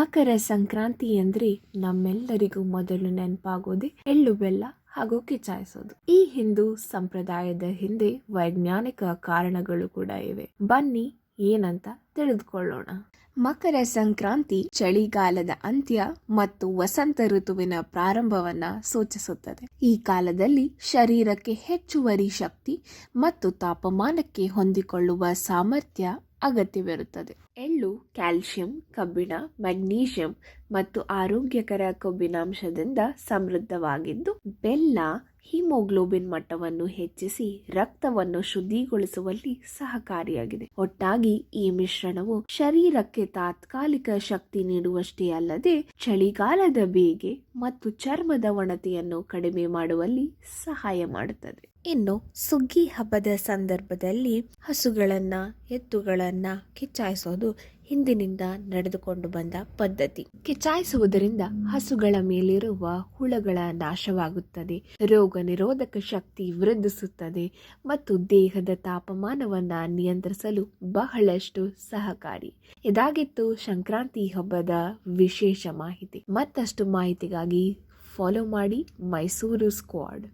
ಮಕರ ಸಂಕ್ರಾಂತಿ ಅಂದ್ರೆ ನಮ್ಮೆಲ್ಲರಿಗೂ ಮೊದಲು ನೆನಪಾಗೋದೆ ಎಳ್ಳು ಬೆಲ್ಲ ಹಾಗೂ ಕಿಚಾಯಿಸೋದು ಈ ಹಿಂದೂ ಸಂಪ್ರದಾಯದ ಹಿಂದೆ ವೈಜ್ಞಾನಿಕ ಕಾರಣಗಳು ಕೂಡ ಇವೆ. ಬನ್ನಿ ಏನಂತ ತಿಳಿದುಕೊಳ್ಳೋಣ. ಮಕರ ಸಂಕ್ರಾಂತಿ ಚಳಿಗಾಲದ ಅಂತ್ಯ ಮತ್ತು ವಸಂತ ಋತುವಿನ ಪ್ರಾರಂಭವನ್ನ ಸೂಚಿಸುತ್ತದೆ. ಈ ಕಾಲದಲ್ಲಿ ಶರೀರಕ್ಕೆ ಹೆಚ್ಚುವರಿ ಶಕ್ತಿ ಮತ್ತು ತಾಪಮಾನಕ್ಕೆ ಹೊಂದಿಕೊಳ್ಳುವ ಸಾಮರ್ಥ್ಯ ಅಗತ್ಯವಿರುತ್ತದೆ. ಎಳ್ಳು ಕ್ಯಾಲ್ಸಿಯಂ ಕಬ್ಬಿಣ ಮೆಗ್ನೀಷಿಯಂ ಮತ್ತು ಆರೋಗ್ಯಕರ ಕೊಬ್ಬಿನಾಂಶದಿಂದ ಸಮೃದ್ಧವಾಗಿದ್ದು ಬೆಲ್ಲ ಹಿಮೋಗ್ಲೋಬಿನ್ ಮಟ್ಟವನ್ನು ಹೆಚ್ಚಿಸಿ ರಕ್ತವನ್ನು ಶುದ್ಧಿಗೊಳಿಸುವಲ್ಲಿ ಸಹಕಾರಿಯಾಗಿದೆ. ಒಟ್ಟಾಗಿ ಈ ಮಿಶ್ರಣವು ಶರೀರಕ್ಕೆ ತಾತ್ಕಾಲಿಕ ಶಕ್ತಿ ನೀಡುವಷ್ಟೇ ಅಲ್ಲದೆ ಚಳಿಗಾಲದ ಬೇಗೆ ಮತ್ತು ಚರ್ಮದ ಒಣತೆಯನ್ನು ಕಡಿಮೆ ಮಾಡುವಲ್ಲಿ ಸಹಾಯ ಮಾಡುತ್ತದೆ. ಇನ್ನು ಸುಗ್ಗಿ ಹಬ್ಬದ ಸಂದರ್ಭದಲ್ಲಿ ಹಸುಗಳನ್ನ, ಎತ್ತುಗಳನ್ನ ಕಿಚ್ಚಾಯಿಸೋದು ಹಿಂದಿನಿಂದ ನಡೆದುಕೊಂಡು ಬಂದ ಪದ್ಧತಿ. ಕಿಚಾಯಿಸುವುದರಿಂದ ಹಸುಗಳ ಮೇಲಿರುವ ಹುಳಗಳ ನಾಶವಾಗುತ್ತದೆ. ರೋಗ ನಿರೋಧಕ ಶಕ್ತಿ ವೃದ್ಧಿಸುತ್ತದೆ ಮತ್ತು ದೇಹದ ತಾಪಮಾನವನ್ನ ನಿಯಂತ್ರಿಸಲು ಬಹಳಷ್ಟು ಸಹಕಾರಿ. ಇದಾಗಿತ್ತು ಸಂಕ್ರಾಂತಿ ಹಬ್ಬದ ವಿಶೇಷ ಮಾಹಿತಿ. ಮತ್ತಷ್ಟು ಮಾಹಿತಿಗಾಗಿ ಫಾಲೋ ಮಾಡಿ ಮೈಸೂರು ಸ್ಕ್ವಾಡ್